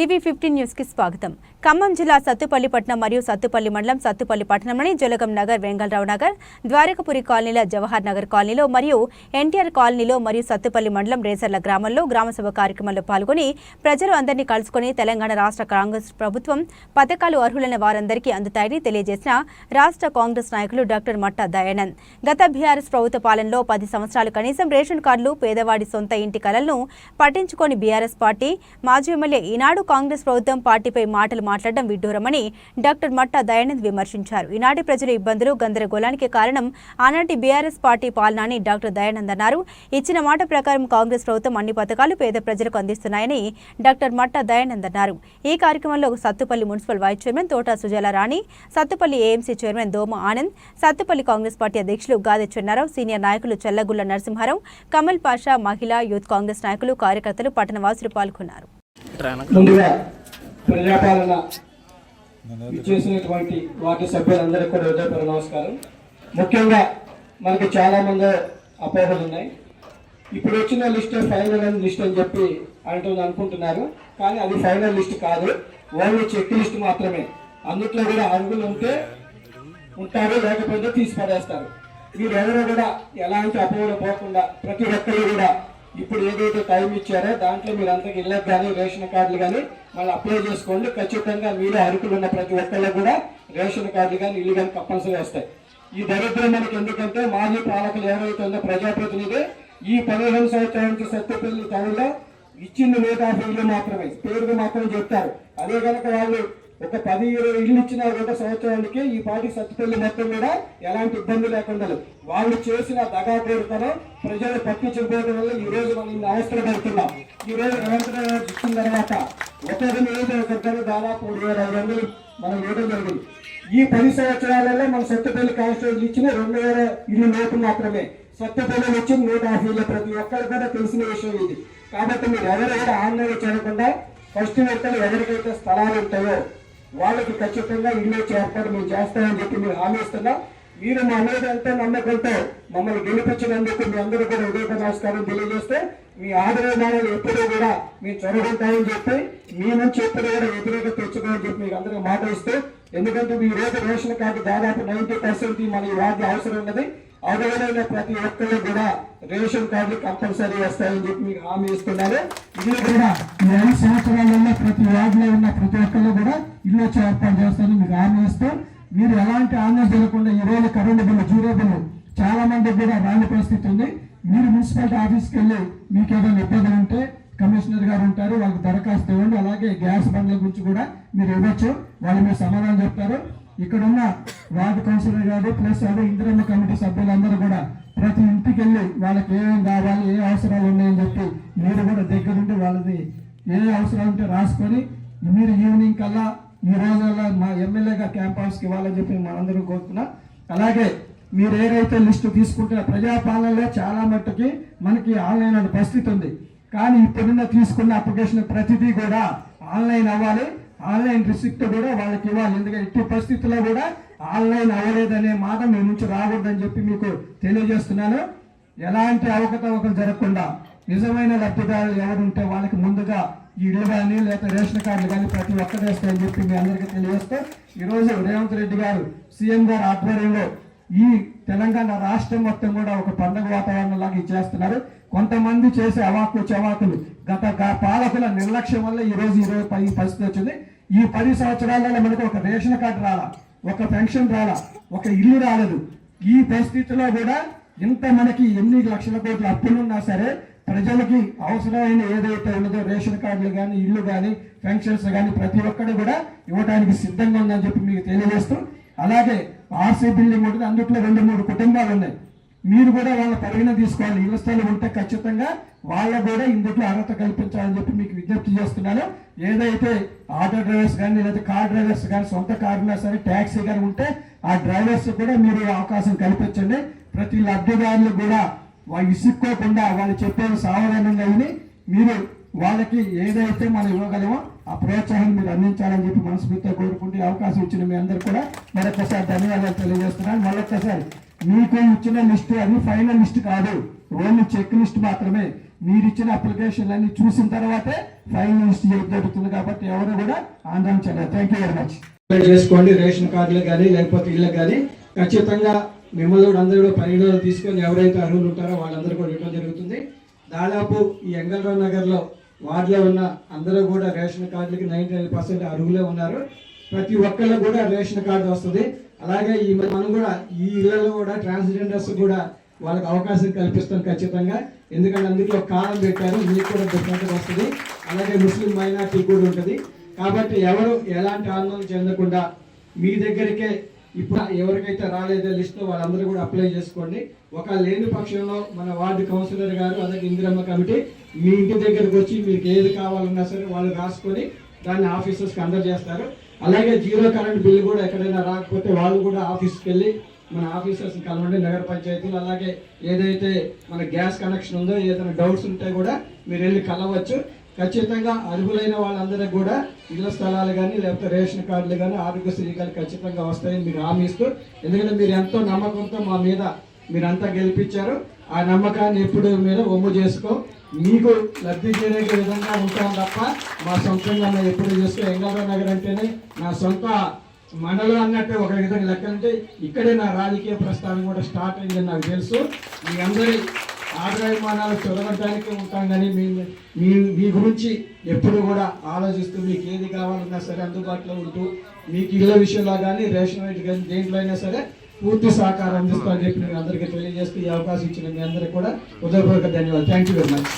TV fifteen న్యూస్కి స్వాగతం. ఖమ్మం జిల్లా సత్తుపల్లి పట్టణం మరియు సత్తుపల్లి మండలం సత్తుపల్లి పట్టణంలోని జలగం నగర్ వెంగళరావు నగర్ ద్వారకపురి కాలనీల జవహర్ నగర్ కాలనీలో మరియు ఎన్టీఆర్ కాలనీలో మరియు సత్తుపల్లి మండలం రేసర్ల గ్రామంలో గ్రామసభ కార్యక్రమంలో పాల్గొని ప్రజలు అందరినీ కలుసుకొని తెలంగాణ రాష్ట్ర కాంగ్రెస్ ప్రభుత్వం పథకాలు అర్హులైన వారందరికీ అందుతాయని తెలియజేసిన రాష్ట్ర కాంగ్రెస్ నాయకులు డాక్టర్ మట్టా దయానంద్. గత బీఆర్ఎస్ ప్రభుత్వ పాలనలో పది సంవత్సరాలు కనీసం రేషన్ కార్డులు పేదవాడి సొంత ఇంటి కలలను పట్టించుకొని బీఆర్ఎస్ పార్టీ మాజీ ఎమ్మెల్యే ఈనాడు కాంగ్రెస్ ప్రభుత్వం పార్టీపై మాటలు మాట్లాడడం విడ్డూరమని డాక్టర్ మట్టా దయానంద్ విమర్శించారు. ఈనాటి ప్రజల ఇబ్బందులు గందరగోళానికి కారణం ఆనాటి బీఆర్ఎస్ పార్టీ పాలన అని డాక్టర్ దయానంద్ అన్నారు. ఇచ్చిన మాట ప్రకారం కాంగ్రెస్ ప్రభుత్వం అన్ని పథకాలు పేద ప్రజలకు అందిస్తున్నాయని డాక్టర్ మట్టా దయానంద్ అన్నారు. ఈ కార్యక్రమంలో Sathupalli municipal vice chairman Thota Sujala Rani Sathupalli AMC chairman Doma Anand Sathupalli Congress party అధ్యక్షులు గాదె చెన్నారావు సీనియర్ నాయకులు చల్లగుల్ల నరసింహారావు కమల్ పాషా మహిళా యూత్ కాంగ్రెస్ నాయకులు కార్యకర్తలు పట్టణవాసులు పాల్గొన్నారు. ముందుగా ప్రజాపాలన ఇచ్చేసినటువంటి వార్డు సభ్యులందరికీ కూడా హృదయపూర్వ నమస్కారం. ముఖ్యంగా మనకి చాలా మంది అపోహలు ఉన్నాయి. ఇప్పుడు వచ్చిన లిస్ట్ ఫైనల్ లిస్ట్ అని చెప్పి అంటుంది అనుకుంటున్నారు. కానీ అది ఫైనల్ లిస్ట్ కాదు. ఓన్లీ చెక్ లిస్ట్ మాత్రమే. అందుట్లో కూడా అరుగులు ఉంటే ఉంటారు లేకపోతే తీసి పడేస్తారు మీరు కూడా ఎలాంటి అపోహలు పోకుండా ప్రతి ఒక్కరు కూడా ఇప్పుడు ఏదైతే టైం ఇచ్చారో దాంట్లో మీరు అంతకు ఇళ్ళకి కానీ రేషన్ కార్డులు కానీ మళ్ళీ అప్లై చేసుకోండి. ఖచ్చితంగా మీరు అరుకులు ఉన్న ప్రతి ఒక్కళ్ళు కూడా రేషన్ కార్డులు కానీ ఇల్లు కానీ తప్పనిసరిగా వస్తాయి. ఈ దరిద్రం మనకి ఎందుకంటే మాజీ పాలకులు ఎవరైతే ఉందో ప్రజాప్రతినిధి ఈ పదిహేను సంవత్సరాల నుంచి సత్యపల్లి టౌన్లో ఇచ్చింది నూట యాభై ఇల్లు మాత్రమే. పేరుకు మాత్రమే చెప్తారు. అదే కనుక వాళ్ళు ఒక పది ఇరవై ఇల్లు ఇచ్చిన ఒక సంవత్సరానికి ఈ పార్టీ సత్తుపల్లి మొత్తం కూడా ఎలాంటి ఇబ్బంది లేకుండా వాళ్ళు చేసిన దగాకోరుతనం ప్రజలు పట్టించకపోవడం వల్ల ఈ రోజు మనం ఇన్ని అవసరం పడుతున్నాం. ఈ రోజు రేవంత్ రెడ్డి గారు ఇచ్చిన తర్వాత ఒకరి మీద ఒకరికైనా దాదాపు మూడు వేల ఐదు వందలు మనం ఇవ్వడం జరిగింది. ఈ పది సంవత్సరాలలో మన సత్తుపల్లి కాన్స్టిట్యూషన్ ఇచ్చిన రెండు వేల ఇల్లు లోపు మాత్రమే. సత్తుపల్లి వచ్చి నూట యాభైలో ప్రతి ఒక్కరు కూడా తెలిసిన విషయం ఇది. కాబట్టి మీరు ఎవరు కూడా ఆన్లైన్ చేయకుండా ఫస్ట్ విడతలు ఎవరికైతే స్థలాలు ఉంటాయో వాళ్ళకి ఖచ్చితంగా ఇల్లు వచ్చే ఏర్పాటు మేము చేస్తామని చెప్పి మీరు హామీస్తున్నా మీరు మా మీద ఎంతో నమ్మకంతో మమ్మల్ని గెలిపించినందుకు మీ అందరూ కూడా ఉదయ నమస్కారం తెలియజేస్తే మీ ఆదరణలు ఎప్పుడూ కూడా మేము చొరగుంటామని చెప్పి మీ నుంచి ఎప్పుడు కూడా వ్యతిరేకత తెచ్చుకోమని చెప్పి మీకు అందరికీ మాట ఇస్తూ ఎందుకంటే మీ రోజు రేషన్ కార్డు దాదాపు నైన్టీ పర్సెంట్ మన ఈ వార్డు అవసరం ఉన్నది. అర్హులైన ప్రతి ఒక్కరు కూడా రేషన్ కార్డులు కంపల్సరీ వస్తాయని చెప్పి మీకు హామీ ఇస్తున్నారు. ఇల్లు కూడా ఈ ఐదు సంవత్సరాలలో ప్రతి వార్డులో ఉన్న ప్రతి ఒక్కరు కూడా ఇల్లు వచ్చి ఏర్పాటు చేస్తారని మీకు హామీ ఇస్తూ మీరు ఎలాంటి ఆందోళన జరగకుండా ఈ రోజు కరెంటు బిల్లు జీరో బిల్లు చాలా మంది కూడా రాని పరిస్థితి ఉంది. మీరు మున్సిపాలిటీ ఆఫీస్కి వెళ్ళి మీకు ఏదైనా ఇబ్బంది ఉంటే కమిషనర్ గారు ఉంటారు వాళ్ళకి దరఖాస్తు ఇవ్వండి. అలాగే గ్యాస్ బండ్ల గురించి కూడా మీరు ఇవ్వచ్చు. వాళ్ళు మీరు సమాధానం చెప్తారు. ఇక్కడ ఉన్న వార్డు కౌన్సిలర్ గారు ప్లస్ అదే ఇంద్రమ్మ కమిటీ సభ్యులందరూ కూడా ప్రతి ఇంటికి వెళ్ళి వాళ్ళకి ఏమేమి కావాలి ఏ అవసరాలు ఉన్నాయని చెప్పి మీరు కూడా దగ్గరుండి వాళ్ళది ఏ అవసరాలు ఉంటే రాసుకొని మీరు ఈవినింగ్ కల్లా ఈ రోజుల్లో మా ఎమ్మెల్యేగా క్యాంపస్కి ఇవ్వాలని చెప్పి మనందరూ కోరుతున్నాం. అలాగే మీరు ఏదైతే లిస్టు తీసుకుంటే ప్రజాపాలనలో చాలా మట్టుకి మనకి ఆన్లైన్ అనే పరిస్థితి ఉంది. కానీ ఇప్పుడున్న తీసుకున్న అప్లికేషన్ ప్రతిదీ కూడా ఆన్లైన్ అవ్వాలి. ఆన్లైన్ రిసిప్ట్ కూడా వాళ్ళకి ఇవ్వాలి. ఎందుకంటే ఎట్టి పరిస్థితుల్లో కూడా ఆన్లైన్ అవ్వలేదనే మాట మీ నుంచి రాకూడదని చెప్పి మీకు తెలియజేస్తున్నాను. ఎలాంటి అవకతవకలు జరగకుండా నిజమైన లబ్ధిదారులు ఎవరుంటే వాళ్ళకి ముందుగా ఈ ఇల్లు కానీ లేదా రేషన్ కార్డులు కానీ ప్రతి ఒక్కరు వేస్తాయని చెప్పి మీ అందరికీ తెలియజేస్తే ఈరోజు రేవంత్ రెడ్డి గారు సీఎం గారు ఆధ్వర్యంలో ఈ తెలంగాణ రాష్ట్రం మొత్తం కూడా ఒక పండుగ వాతావరణం లాగా ఇచ్చేస్తున్నారు. కొంతమంది చేసే అవాకు చవాకులు గత పాలకుల నిర్లక్ష్యం వల్ల ఈరోజు ఈరోజు ఈ రోజు పై ఈ పరిస్థితి వచ్చింది. ఈ పది సంవత్సరాలలో మనకు ఒక రేషన్ కార్డు రాలా ఒక పెన్షన్ రాలా ఒక ఇల్లు రాలేదు. ఈ పరిస్థితిలో కూడా ఇంత మనకి ఎన్ని లక్షల కోట్ల అప్పులున్నా సరే ప్రజలకి అవసరమైన ఏదైతే ఉన్నదో రేషన్ కార్డులు కానీ ఇల్లు కానీ పెన్షన్స్ కానీ ప్రతి ఒక్కరు కూడా ఇవ్వడానికి సిద్ధంగా ఉందని చెప్పి మీకు తెలియజేస్తూ అలాగే ఆర్సీ బిల్డింగ్ ఉంటుంది అందుట్లో రెండు మూడు కుటుంబాలు ఉన్నాయి. మీరు కూడా వాళ్ళ పరిగణ తీసుకోవాలి. ఇళ్ళ స్థలం ఉంటే ఖచ్చితంగా వాళ్ళ కూడా ఇందులో అర్హత కల్పించాలని చెప్పి మీకు విజ్ఞప్తి చేస్తున్నాను. ఏదైతే ఆటో డ్రైవర్స్ కానీ లేదా కార్ డ్రైవర్స్ కానీ సొంత కార్ సరే ట్యాక్సీ కానీ ఉంటే ఆ డ్రైవర్స్ కూడా మీరు అవకాశం కల్పించండి. ప్రతి లబ్ధిదారులు కూడా వాళ్ళు ఇసుక్కోకుండా వాళ్ళు చెప్పేది సావధానంగా విని మీరు వాళ్ళకి ఏదైతే మనం ఇవ్వగలమో ఆ ప్రోత్సాహం మీరు అందించాలని చెప్పి మనస్ఫూర్తిగా కోరుకుంటే అవకాశం ఇచ్చిన మీ అందరు కూడా మరొకసారి ధన్యవాదాలు తెలియజేస్తున్నాను. మరొకసారి మీకు ఇచ్చిన లిస్ట్ అది ఫైనల్ లిస్ట్ కాదు. ఓన్లీ చెక్ లిస్ట్ మాత్రమే. మీరు ఇచ్చిన అప్లికేషన్లన్నీ చూసిన తర్వాతే ఫైనల్ లిస్ట్ జరుగుతుంది కాబట్టి ఎవరు కూడా ఆందోళన చేయలేదు thank you very much apply చేసుకోండి. రేషన్ కార్డులకు కానీ లేకపోతే ఇళ్ళకి కానీ. ఖచ్చితంగా మిమ్మల్ని కూడా అందరూ కూడా పరిగణలో తీసుకొని ఎవరైతే అర్హులు ఉంటారో వాళ్ళందరూ కూడా ఇవ్వడం జరుగుతుంది. దాదాపు ఈ ఎంగళరావు నగర్లో వార్డులో ఉన్న అందరూ కూడా రేషన్ కార్డులకి నైంటీ నైన్ పర్సెంట్ అర్హులే ఉన్నారు. ప్రతి ఒక్కళ్ళు కూడా రేషన్ కార్డు వస్తుంది. అలాగే ఈ మనం కూడా ఈ ఇళ్ళలో కూడా ట్రాన్స్జెండర్స్ కూడా వాళ్ళకి అవకాశం కల్పిస్తాం ఖచ్చితంగా. ఎందుకంటే అందుకే ఒక కాలం పెట్టారు మీకు కూడా డిఫరెంట్గా వస్తుంది. అలాగే ముస్లిం మైనార్టీ కూడా ఉంటుంది. కాబట్టి ఎవరు ఎలాంటి ఆందోళన చెందకుండా మీ దగ్గరికే ఇప్పుడు ఎవరికైతే రాలేదో లిస్ట్ వాళ్ళందరూ కూడా అప్లై చేసుకోండి. ఒక లేని పక్షంలో మన వార్డు కౌన్సిలర్ గారు అలాగే ఇందిరమ్మ కమిటీ మీ ఇంటి దగ్గరకు వచ్చి మీకు ఏది కావాలన్నా సరే వాళ్ళు రాసుకొని దాన్ని ఆఫీసర్స్కి అందజేస్తారు. అలాగే జీరో కరెంట్ బిల్లు కూడా ఎక్కడైనా రాకపోతే వాళ్ళు కూడా ఆఫీస్కి వెళ్ళి మన ఆఫీసర్స్ని కలవండి నగర పంచాయతీలు అలాగే ఏదైతే మన గ్యాస్ కనెక్షన్ ఉందో ఏదైనా డౌట్స్ ఉంటే కూడా మీరు వెళ్ళి కలవచ్చు. ఖచ్చితంగా అర్హులైన వాళ్ళందరికీ కూడా ఇళ్ళ స్థలాలు కానీ లేకపోతే రేషన్ కార్డులు కానీ ఆరోగ్యశ్రీ కానీ ఖచ్చితంగా వస్తాయని మీరు హామీ ఇస్తూ ఎందుకంటే మీరు ఎంతో నమ్మకంతో మా మీద మీరంతా గెలిపించారు. ఆ నమ్మకాన్ని ఎప్పుడు మీరు ఒమ్ము చేసుకో. మీకు లబ్ధి చేరే విధంగా ఉంటాం తప్ప మా సొంతంగా మేము ఎప్పుడు చూస్తే ఎంగారావు నగర్ అంటేనే నా సొంత మండలం అన్నట్టు ఒక విధంగా లెక్కలంటే ఇక్కడే నా రాజకీయ ప్రస్థానం కూడా స్టార్ట్ అయిందని నాకు తెలుసు. మీ అందరి ఆదాయమానాలు చదవడానికి ఉంటాం కానీ మీ మీ మీ గురించి ఎప్పుడు కూడా ఆలోచిస్తూ మీకు ఏది కావాలన్నా సరే అందుబాటులో ఉంటూ మీకు ఇళ్ళ విషయంలో కానీ రేషన్ రేట్ కానీ దేంట్లో అయినా సరే పూర్తి సహకారం అందిస్తామని చెప్పి మీ అందరికీ తెలియజేస్తూ ఈ అవకాశం ఇచ్చిన మీ అందరికీ కూడా హృదయపూర్వక ధన్యవాదాలు. Thank you very much